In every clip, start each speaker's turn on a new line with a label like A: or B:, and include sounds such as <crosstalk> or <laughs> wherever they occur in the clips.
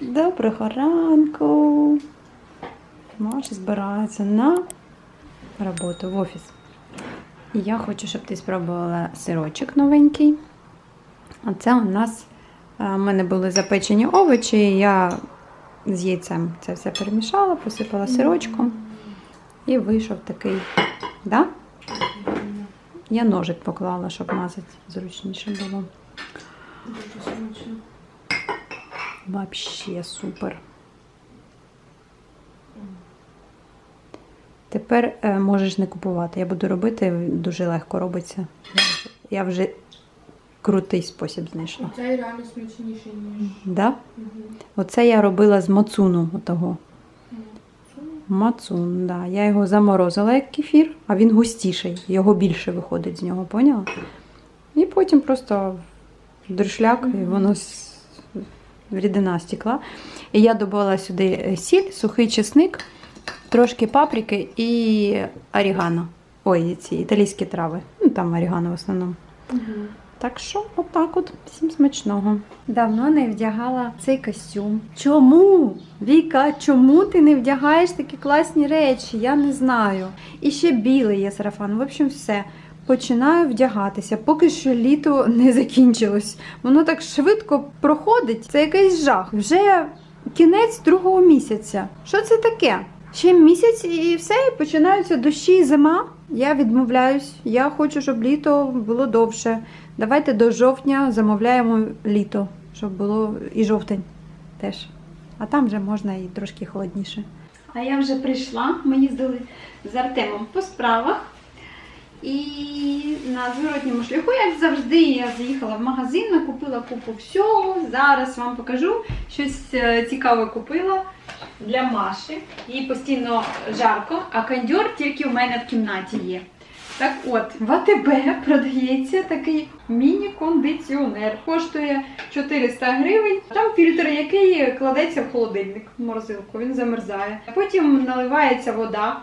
A: Доброго ранку. Маша збирається на роботу в офіс. І я хочу, щоб ти спробувала сирочок новенький. А це у нас е, в мене були запечені овочі. Я з яйцем це все перемішала, посипала сирочком. І вийшов такий. Да? Я ножик поклала, щоб мазати зручніше було.
B: Дуже смачно.
A: Вообще супер. Тепер е, можеш не купувати. Я буду робити, дуже легко робиться. Я вже- крутий спосіб знайшла.
B: Цей реально смачніший, ніж.
A: Да?
B: Угу.
A: Оце я робила з мацуну. Отого. Мацун, да. Я його заморозила як кефір, а він густіший. Його більше виходить з нього, поняла? І потім просто в друшляк, і воно рідина стекла. І я додала сюди е, сіль, сухий чесник, трошки паприки і орігано. Ой, ці італійські трави. Ну, там орігано в основному.
B: Угу.
A: Так що, отак от, всім смачного. Давно не вдягала цей костюм. Чому? Віка, чому ти не вдягаєш такі класні речі? Я не знаю. І ще білий є сарафан. В общем, все. Починаю вдягатися, поки що літо не закінчилось. Воно так швидко проходить. Це якийсь жах. Вже кінець другого місяця. Що це таке? Ще місяць і все, і починаються дощі і зима. Я відмовляюсь. Я хочу, щоб літо було довше. Давайте до жовтня замовляємо літо, щоб було і жовтень теж. А там вже можна і трошки холодніше. А я вже прийшла. Ми їздили з Артемом по справах. І на зворотньому шляху, як завжди, я заїхала в магазин, накупила купу всього. Зараз вам покажу щось е, цікаве купила для Маші. Їй постійно жарко, а кондьор тільки в мене в кімнаті є. Так от, в АТБ продається такий міні-кондиціонер. Коштує 400 гривень. Там фільтр, який кладеться в холодильник, в морозилку, він замерзає. Потім наливається вода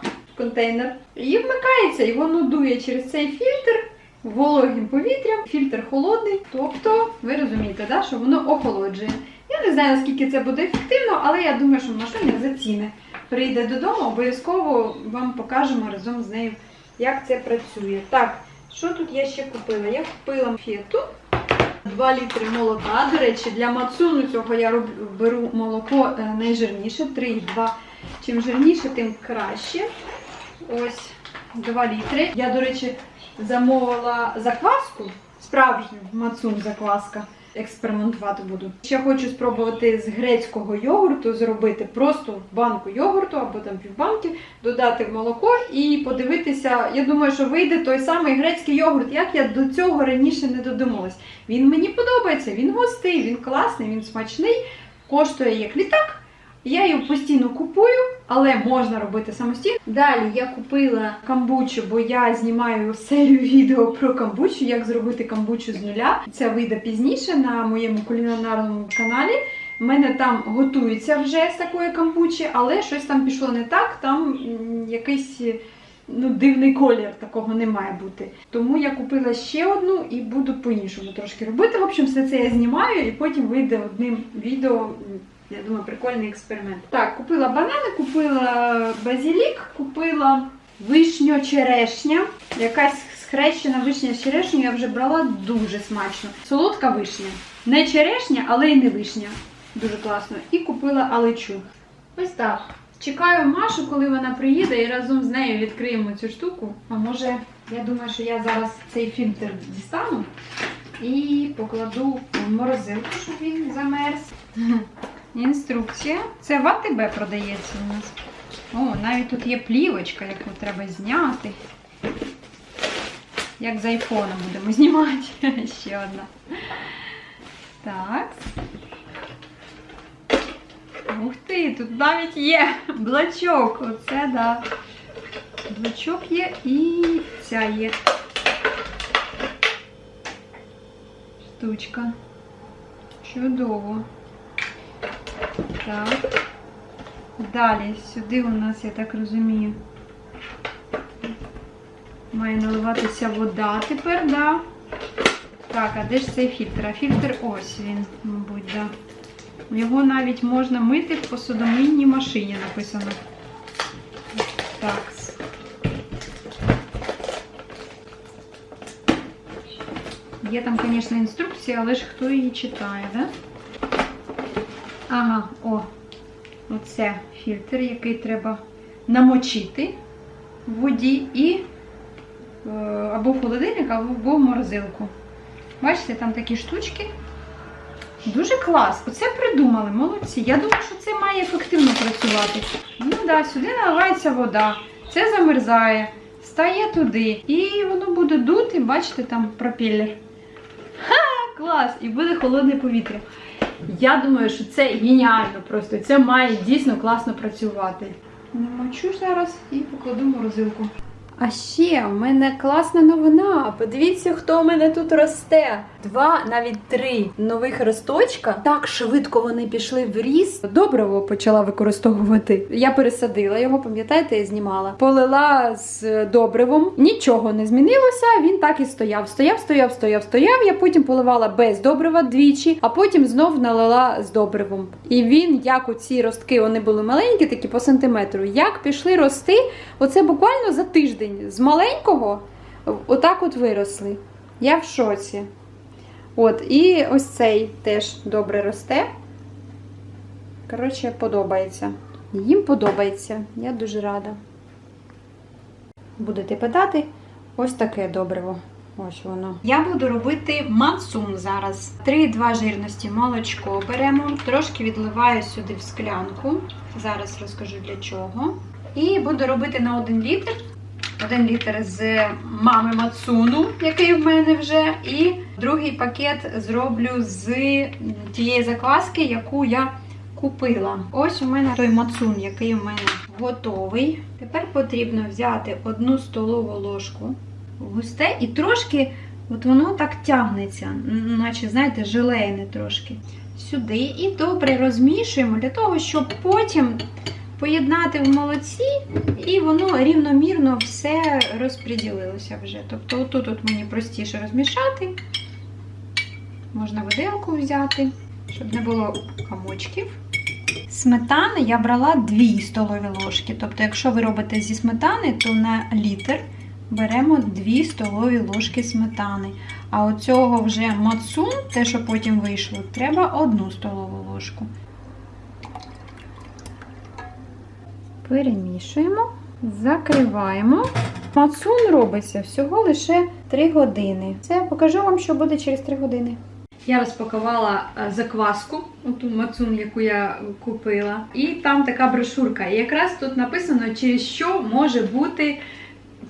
A: контейнер і вмикається, і воно дує через цей фільтр. Вологим повітрям, фільтр холодний, тобто ви розумієте, да, що воно охолоджує. Я не знаю, наскільки це буде ефективно, але я думаю, що машина заціни. Прийде додому, обов'язково вам покажемо разом з нею, як це працює. Так, що тут я ще купила? Я купила фету, 2 літри молока. До речі, для мацуну цього я роб- беру молоко е, найжирніше, 3,2. Чим жирніше, тим краще. Ось 2 літри. Я, до речі, замовила закваску, справжню мацун закваска. Експериментувати буду. Ще хочу спробувати з грецького йогурту зробити просто банку йогурту або там півбанки, додати в молоко і подивитися. Я думаю, що вийде той самий грецький йогурт, як я до цього раніше не додумалась. Він мені подобається, він густий, він класний, він смачний, коштує як літак. Я його постійно купую, але можна робити самостійно. Далі я купила камбучу, бо я знімаю серію відео про камбучу, як зробити камбучу з нуля. Це вийде пізніше на моєму кулінарному каналі. У мене там готується вже з такої камбучі, але щось там пішло не так. Там якийсь ну, дивний колір такого не має бути. Тому я купила ще одну і буду по-іншому трошки робити. В общем, все це я знімаю і потім вийде одним відео. Я думаю, прикольний експеримент. Так, купила банани, купила базілік, купила вишньо-черешня. Якась схрещена вишня з черешнею я вже брала дуже смачно. Солодка вишня. Не черешня, але й не вишня. Дуже класно. І купила алечу. Ось так. Чекаю Машу, коли вона приїде, і разом з нею відкриємо цю штуку. А може, я думаю, що я зараз цей фільтр дістану і покладу в морозилку, щоб він замерз. Інструкція. Це в АТБ продається у нас. О, навіть тут є плівочка, яку треба зняти. Як з айфона будемо <laughs> знімати. Ще одна. Так. Ух ти, тут навіть є блачок. Оце да. Блачок є і ця є. Штучка. Чудово. Так. Далі сюди у нас, я так розумію, має наливатися вода тепер, да? Так, а де ж цей фільтр? А фільтр ось він, мабуть, да. Його навіть можна мити в посудомийній машині, написано. Так. Є там, звісно, інструкція, але ж хто її читає, да? Ага, о, оце фільтр, який треба намочити в воді і е, або в холодильник, або в морозилку. Бачите, там такі штучки. Дуже клас. Оце придумали, молодці. Я думаю, що це має ефективно працювати. Ну так, да, сюди наливається вода, це замерзає, стає туди. І воно буде дути, бачите, там пропелер. Ха, клас! І буде холодне повітря. Я думаю, що це геніально просто. Це має дійсно класно працювати. Намочу зараз і покладу в морозилку. А ще у мене класна новина. Подивіться, хто у мене тут росте. Два, навіть три нових росточка. Так швидко вони пішли в ріст. Добриво почала використовувати. Я пересадила його, пам'ятаєте, я знімала. Полила з добривом. Нічого не змінилося. Він так і стояв. Стояв, стояв, стояв, стояв. Я потім поливала без добрива двічі, а потім знов налила з добривом. І він, як у ці ростки, вони були маленькі, такі по сантиметру. Як пішли рости, оце буквально за тиждень з маленького отак от виросли. Я в шоці. От, і ось цей теж добре росте. Коротше, подобається. Їм подобається. Я дуже рада. Будете питати, ось таке добриво. Ось воно. Я буду робити мацун зараз. 3,2 жирності молочко беремо, трошки відливаю сюди в склянку. Зараз розкажу для чого. І буду робити на 1 літр. 1 літр з мами Мацуну, який в мене вже, і другий пакет зроблю з тієї закваски, яку я купила. Ось у мене той мацун, який у мене готовий. Тепер потрібно взяти одну столову ложку густе і трошки, от воно так тягнеться, наче, знаєте, желейне трошки. Сюди і добре розмішуємо для того, щоб потім поєднати в молоці, і воно рівномірно все розподілилося вже. Тобто, отут от мені простіше розмішати. Можна виделку взяти, щоб не було комочків. Сметани я брала 2 столові ложки. Тобто, якщо ви робите зі сметани, то на літр беремо 2 столові ложки сметани. А оцього вже мацун, те, що потім вийшло, треба 1 столову ложку. Перемішуємо, закриваємо. Мацун робиться всього лише 3 години. Це я покажу вам, що буде через 3 години. Я розпакувала е, закваску, оту мацун, яку я купила. І там така брошурка. І якраз тут написано, через що може бути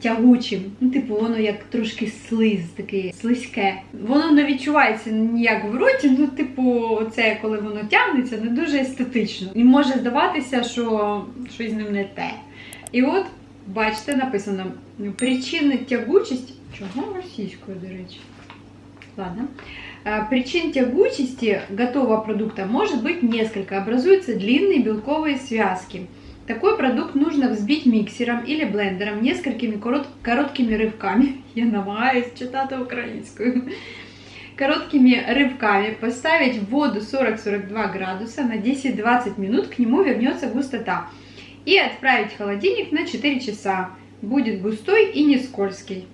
A: тягучим. Ну, типу, воно як трошки слиз, таке слизьке. Воно не відчувається ніяк в роті. Ну, типу, це коли воно тягнеться, не дуже естетично. І може здаватися, що щось з ним не те. І от, бачите, написано причини тягучості. Чого російською, до речі? Ладно. А, Причин тягучести готового продукта может быть несколько. Образуются длинные белковые связки. Такой продукт нужно взбить миксером или блендером несколькими корот- короткими рывками. <laughs> Я намагаюсь читати українською. Короткими рывками поставить в воду 40-42 градуса на 10-20 минут, к нему вернется густота. И отправить в холодильник на 4 часа. Будет густой и не скользкий.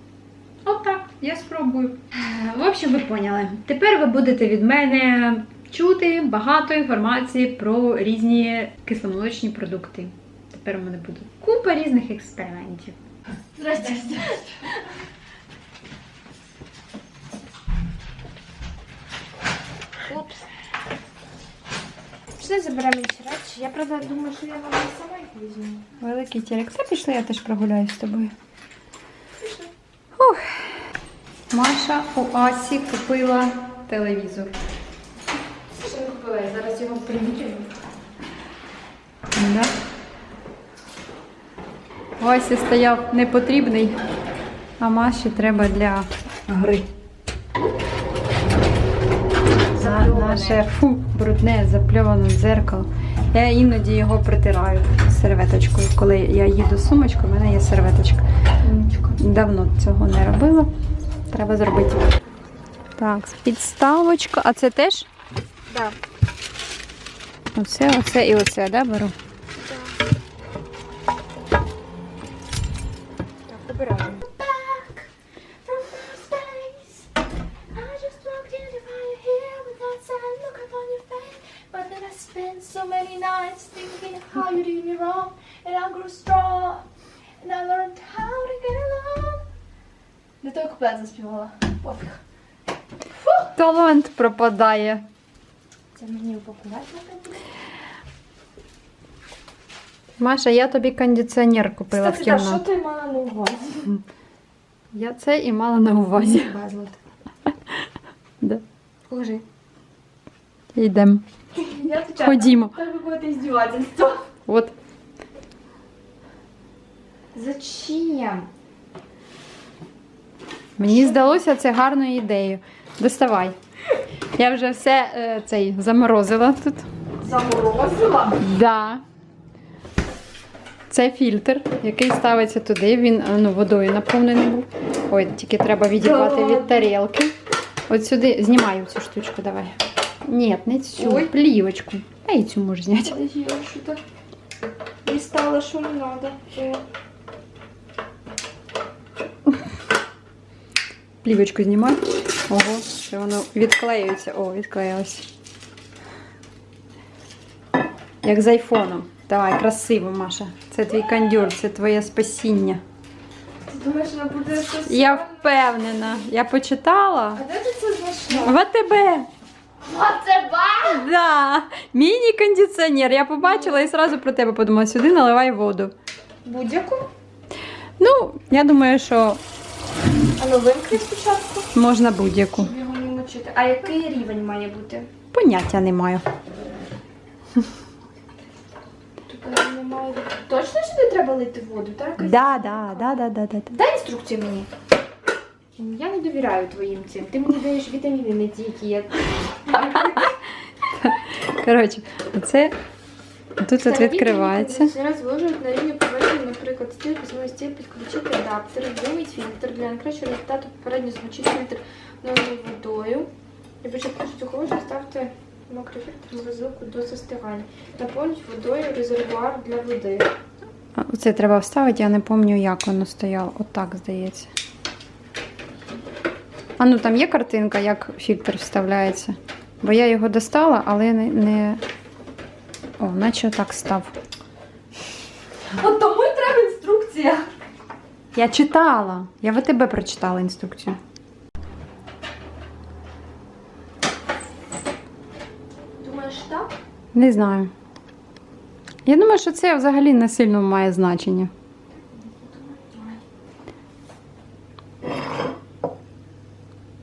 A: От так, я спробую. В общем, ви поняли. Тепер ви будете від мене чути багато інформації про різні кисломолочні продукти. Тепер у мене буде купа різних експериментів.
B: Здрасте.
C: Упс. Пішли заберемо інші речі. Я правда думаю, що я вам сама їх візьму.
A: Великий тірек. Та пішли, я теж прогуляюсь з тобою. Ух. Маша у Асі купила телевізор.
C: Що не купила, я зараз його примірюю.
A: Да. У Асі стояв непотрібний, а Маші треба для гри. На, наше фу, брудне, запльоване дзеркало. Я іноді його притираю серветочкою. Коли я їду з сумочкою, в мене є серветочка. Давно цього не робила. Треба зробити. Так, підставочка. А це теж?
C: Так.
A: Оце, оце і оце, да, беру?
B: Пофіг.
A: Талант пропадає.
B: Це мені буде.
A: Маша, я тобі кондиціонер купила в
B: так, що ти мала на увазі?
A: Я це і мала на увазі. <laughs> Да.
B: Покажи.
A: Йдемо. Ходімо.
B: Так какое-то издевательство.
A: От.
B: Зачем?
A: Мені здалося це гарною ідеєю. Доставай. Я вже все е, цей заморозила тут.
B: Заморозила?
A: Да. Це фільтр, який ставиться туди. Він е, ну, водою наповнений був. Ой, тільки треба відірвати від тарілки. От сюди знімаю цю штучку, давай. Ні, не цю,
B: Ой.
A: плівочку. А і цю можеш зняти.
B: Я что-то листала, что не надо.
A: Плівочку знімай. Ого, що воно відклеюється. О, відклеїлось. Як з айфоном. Давай, красиво, Маша. Це твій кондюр, це твоє спасіння.
B: Ти думаєш, вона буде щось?
A: Я впевнена. Я почитала.
B: А де ти це знайшла?
A: В АТБ.
B: Оце ба!
A: Да. Міні-кондиціонер. Я побачила і одразу про тебе подумала. Сюди наливай воду.
B: Будь-яку?
A: Ну, я думаю, що
B: А ну вимкни спочатку.
A: можна будь-яку.
B: Щоб його не мочити. А який рівень має бути?
A: Поняття не маю.
B: Тут немає. Точно сюди треба лити воду, так?
A: Да, да, да, да, да, да.
B: Дай інструкцію мені. Я не довіряю твоїм цим. Ти мені даєш вітаміни, не ті, які я.
A: Коротше, оце тут от відкривається.
B: Зараз вложують на рівні поверхні, наприклад, стіль, письмовий стіль, підключити адаптер, вимить фільтр. Для найкращого результату попередньо змочити фільтр новою водою. І початку холодно ставте мокрий фільтр морозилку до застигання. Наповніть водою резервуар для води.
A: Оце треба вставити, я не пам'ятаю, як воно стояло. Отак, здається. А ну там є картинка, як фільтр вставляється. Бо я його достала, але не. не... О, наче так став.
B: От інструкція.
A: Я читала. Я в тебе прочитала інструкцію.
B: Думаєш так?
A: Не знаю. Я думаю, що це взагалі не сильно має значення.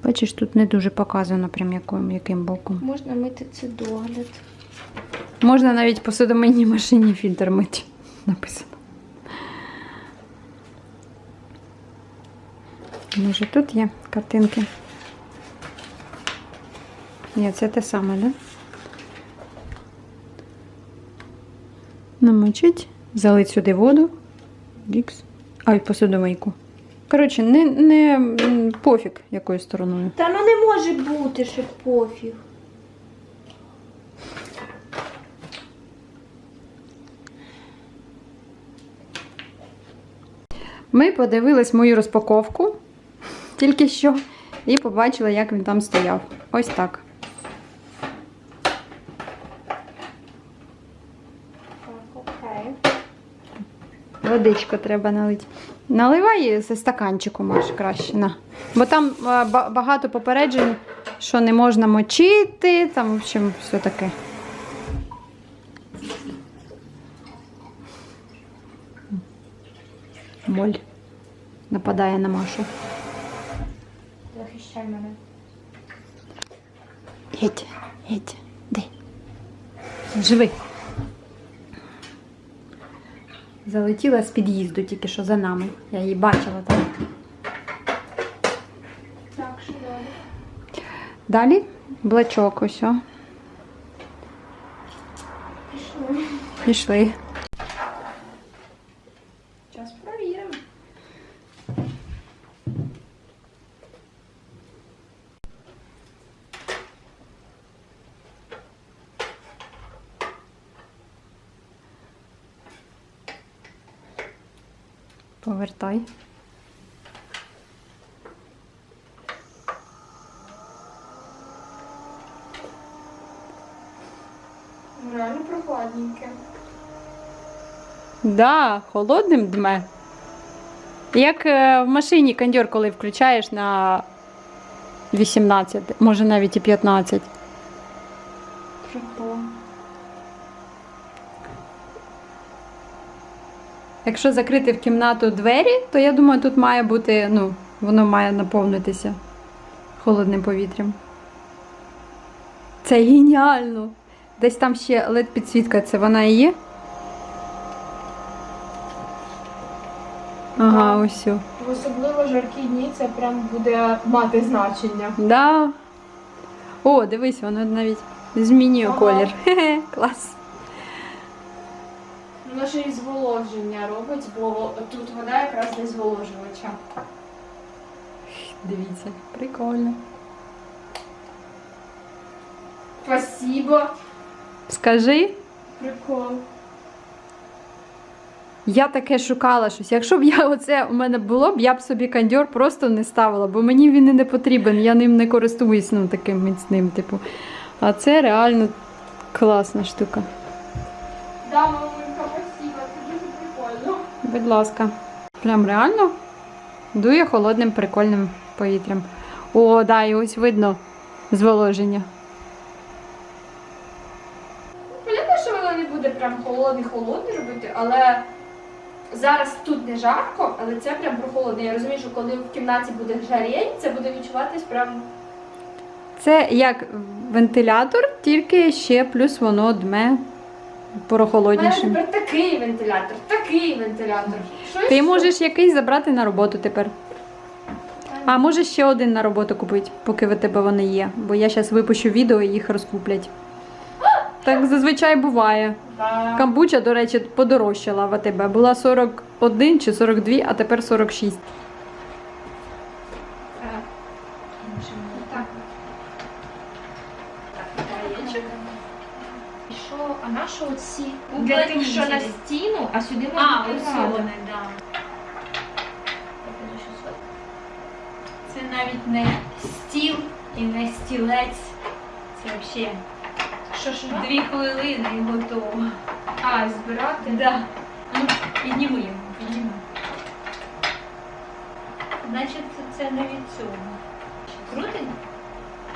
A: Бачиш, тут не дуже показано, прям яким, яким боком.
B: Можна мити це догляд.
A: Можна навіть по судомийній машині фільтр мити. Написано. Може, тут є картинки. Ні, це те саме, да? Намочить, залить сюди воду. Вікс. А, і посудомийку. Коротше, не, не пофіг, якою стороною.
B: Та ну не може бути, що пофіг.
A: Ми подивились мою розпаковку тільки що і побачили, як він там стояв. Ось так. Водичку треба налити. Наливай зі стаканчику, Маш, краще. На. Бо там е, багато попереджень, що не можна мочити, там, в общем, все таке. Моль нападає на Машу.
B: Захищай мене.
A: Геть, геть, де? Живи. Залетіла з під'їзду тільки що за нами. Я її бачила там.
B: Так, що далі?
A: Далі блачок ось. о.
B: Пішли.
A: Пішли. Повертай.
B: Реально прохладненьке.
A: Да, холодним дме. Як е, в машині кондьор, коли включаєш на 18, може навіть і 15.
B: Прикол.
A: Якщо закрити в кімнату двері, то я думаю, тут має бути, ну, воно має наповнитися холодним повітрям. Це геніально! Десь там ще led підсвітка, це вона і є? Ага, ось.
B: В особливо жаркі дні це прям буде мати значення.
A: Да. О, дивись, воно навіть змінює
B: Ага.
A: колір. <laughs> Хе-хе, клас.
B: Воно ще і зволоження робить, бо тут вода якраз для зволожувача.
A: Дивіться, прикольно.
B: Спасибо.
A: Скажи,
B: Прикол.
A: я таке шукала щось. Якщо б я оце у мене було б, я б собі кондьор просто не ставила, бо мені він і не потрібен, я ним не користуюсь ну, таким міцним, типу. А це реально класна штука.
B: Да, мамулька,
A: Будь ласка. Прям реально дує холодним прикольним повітрям. О, да, і ось видно зволоження.
B: Понятно, що воно не буде прям холодний-холодний робити, але зараз тут не жарко, але це прям прохолодно. Я розумію, що коли в кімнаті буде жарень, це буде відчуватись прям
A: Це як вентилятор, тільки ще плюс воно дме
B: У мене тепер такий вентилятор, такий вентилятор. Що
A: Ти можеш якийсь забрати на роботу тепер. А можеш ще один на роботу купити, поки в тебе вони є. Бо я зараз випущу відео і їх розкуплять. <gasps> Так зазвичай буває.
B: Да.
A: Камбуча, до речі, подорожчала в АТБ. Була 41 чи 42, а тепер 46.
B: Так. Так. Яєчок.
C: І що, на що оці?
B: Для тих, що на стіну, а сюди можна
C: вони, да. Це?
D: Навіть не стіл і не стілець. Це взагалі
B: Що що?
D: дві хвилини і готово.
B: А, збирати?
D: Да. Ну, підніми його, підніми. Значить, це не від цього. Крутить?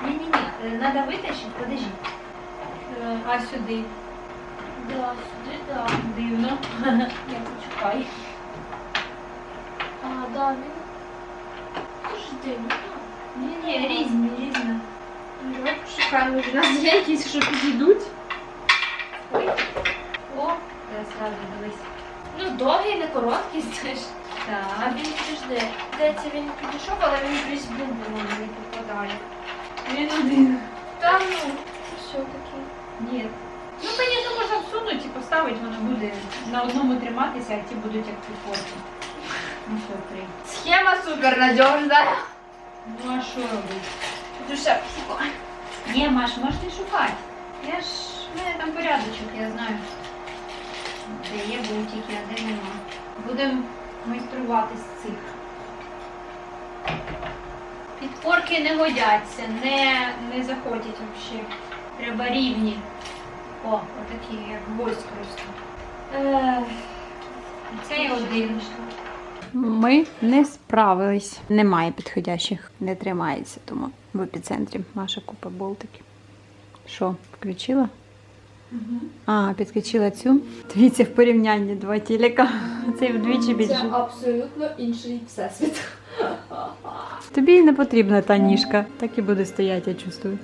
D: Ні-ні-ні, треба витащити, подожди. Е, А сюди.
C: Да, сюди, да.
D: Дивно. Я почекай.
C: А, да, він... Дуже дивно.
D: Ні-ні, різні, різні.
B: Давай пошукаємо. У нас є якісь, що підійдуть.
D: Ой. О, я сразу дивись.
C: Ну, довгий, не короткий, знаєш. А
D: Так.
C: він підожди. Здається, він підійшов, але він в різьбу було не попадає.
D: Він один.
C: Та ну, все таки.
D: Ні. Ну, звісно, можна всунути і поставити, воно буде на одному триматися, а ті будуть як підпорки. Ну що, три.
B: Схема супер надіжна.
D: Ну а що робити?
B: Душа.
D: Ні, Маш, можеш не шукати. Я ж, в мене там порядочок, я знаю. Де є бутики, а де нема. Будемо майструвати з цих. Підпорки не годяться, не, не заходять взагалі. Треба рівні. О, отакі, як гвоздь просто. Ех, Це є один.
A: Ми не справились. Немає підходящих, не тримається, тому в епіцентрі Маша купа болтиків. Що, включила? А, підключила цю. Дивіться, в порівнянні два тіліка. Цей вдвічі більше.
B: Це абсолютно інший всесвіт.
A: Тобі не потрібна та ніжка. Так і буде стояти, я чувствую.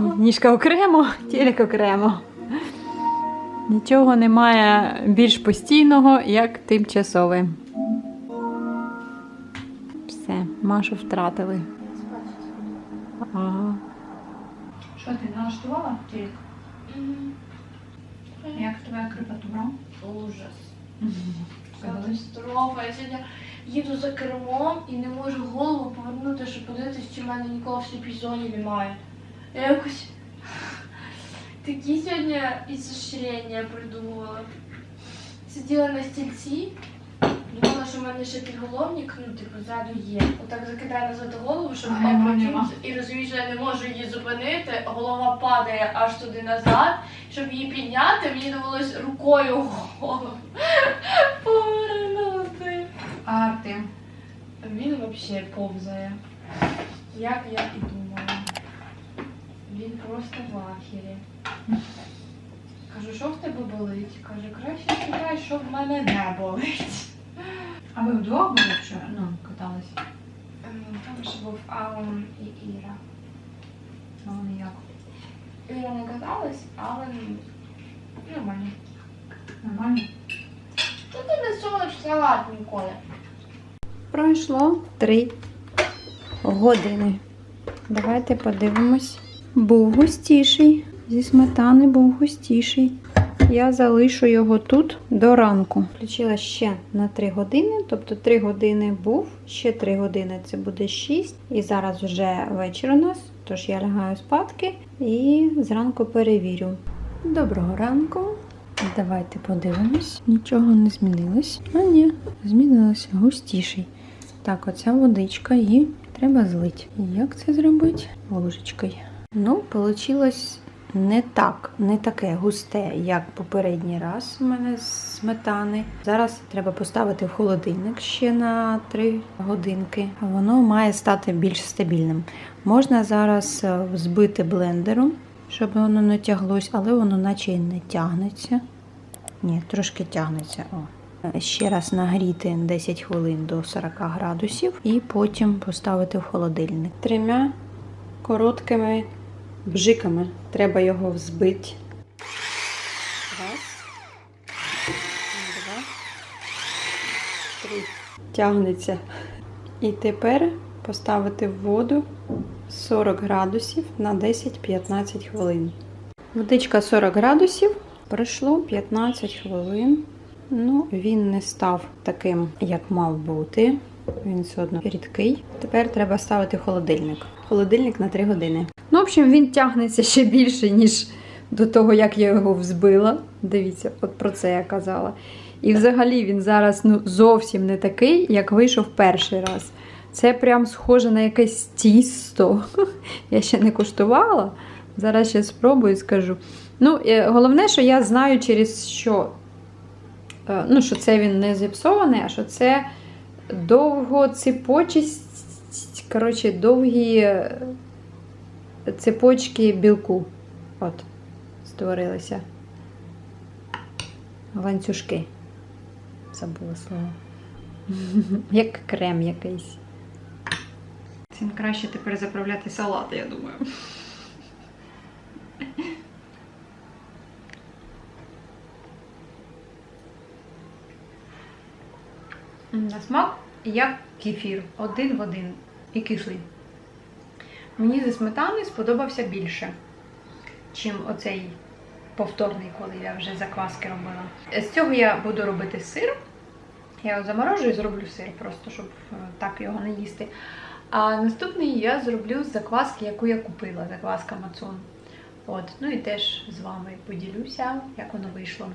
A: Ніжка окремо, <laughs> тілік окремо. Нічого немає більш постійного, як тимчасове. Все, Машу втратили. Ага.
D: Що ти налаштувала? Тільки? Як твоя крепатура?
B: Ужас. Катастрофа. Я сьогодні їду за кермом і не можу голову повернути, щоб подивитися, чи в мене нікого в сліпій немає. Я якось такі сьогодні ізощрення придумувала. Сиділа на стільці, Думала, що в мене ще підголовник, ну, типу, ззаду є. Отак закидаю назад голову, щоб
D: А
B: і розумію, що я не можу її зупинити, голова падає аж туди назад. Щоб її підняти, мені довелось рукою голову <laughs> повернути.
D: А ти?
B: Він взагалі повзає. Як я і думала. Він просто в ахері. Кажу, що в тебе болить? Каже, краще спитай, що в мене не болить.
D: А ви вдвох були вчора? Ну, катались.
B: Ем, Там ще був Алан і Іра.
D: А вони як?
B: Іра не каталась, Алан нормально.
D: Нормально?
B: Та ти не солиш салат ніколи.
A: Пройшло три години. Давайте подивимось. Був густіший. Зі сметани був густіший. Я залишу його тут до ранку. Включила ще на 3 години, тобто 3 години був, ще 3 години це буде 6. І зараз вже вечір у нас, тож я лягаю спадки і зранку перевірю. Доброго ранку. Давайте подивимось. Нічого не змінилось. А ні, змінилося густіший. Так, оця водичка її треба злити. Як це зробити? Ложечкою. Ну, вийшло не так, не таке густе, як попередній раз у мене з сметани. Зараз треба поставити в холодильник ще на 3 годинки. Воно має стати більш стабільним. Можна зараз е, взбити блендером, щоб воно не тяглось, але воно наче і не тягнеться. Ні, трошки тягнеться. О. Ще раз нагріти 10 хвилин до 40 градусів і потім поставити в холодильник. Трьома короткими бжиками треба його взбити. Раз, два, три. Тягнеться. І тепер поставити в воду 40 градусів на 10-15 хвилин. Водичка 40 градусів. Пройшло 15 хвилин. Ну, він не став таким, як мав бути. Він все одно рідкий. Тепер треба ставити холодильник. Холодильник на 3 години. Ну, в общем, він тягнеться ще більше, ніж до того, як я його взбила. Дивіться, от про це я казала. І взагалі він зараз ну, зовсім не такий, як вийшов перший раз. Це прям схоже на якесь тісто. <laughs> Я ще не куштувала. Зараз ще спробую і скажу. Ну, е, головне, що я знаю, через що. е, Ну, що це він не зіпсований, а що це довгоцепочість, коротше, довгі е, цепочки білку. От, створилися. Ланцюжки. Забула слово. <laughs> Як крем якийсь. Цим краще тепер заправляти салати, я думаю. На смак як кефір, один в один і кислий. Мені зі сметани сподобався більше, чим оцей повторний, коли я вже закваски робила. З цього я буду робити сир. Я його заморожу і зроблю сир, просто щоб е, так його не їсти. А наступний я зроблю з закваски, яку я купила, закваска Мацун. От, ну і теж з вами поділюся, як воно вийшло.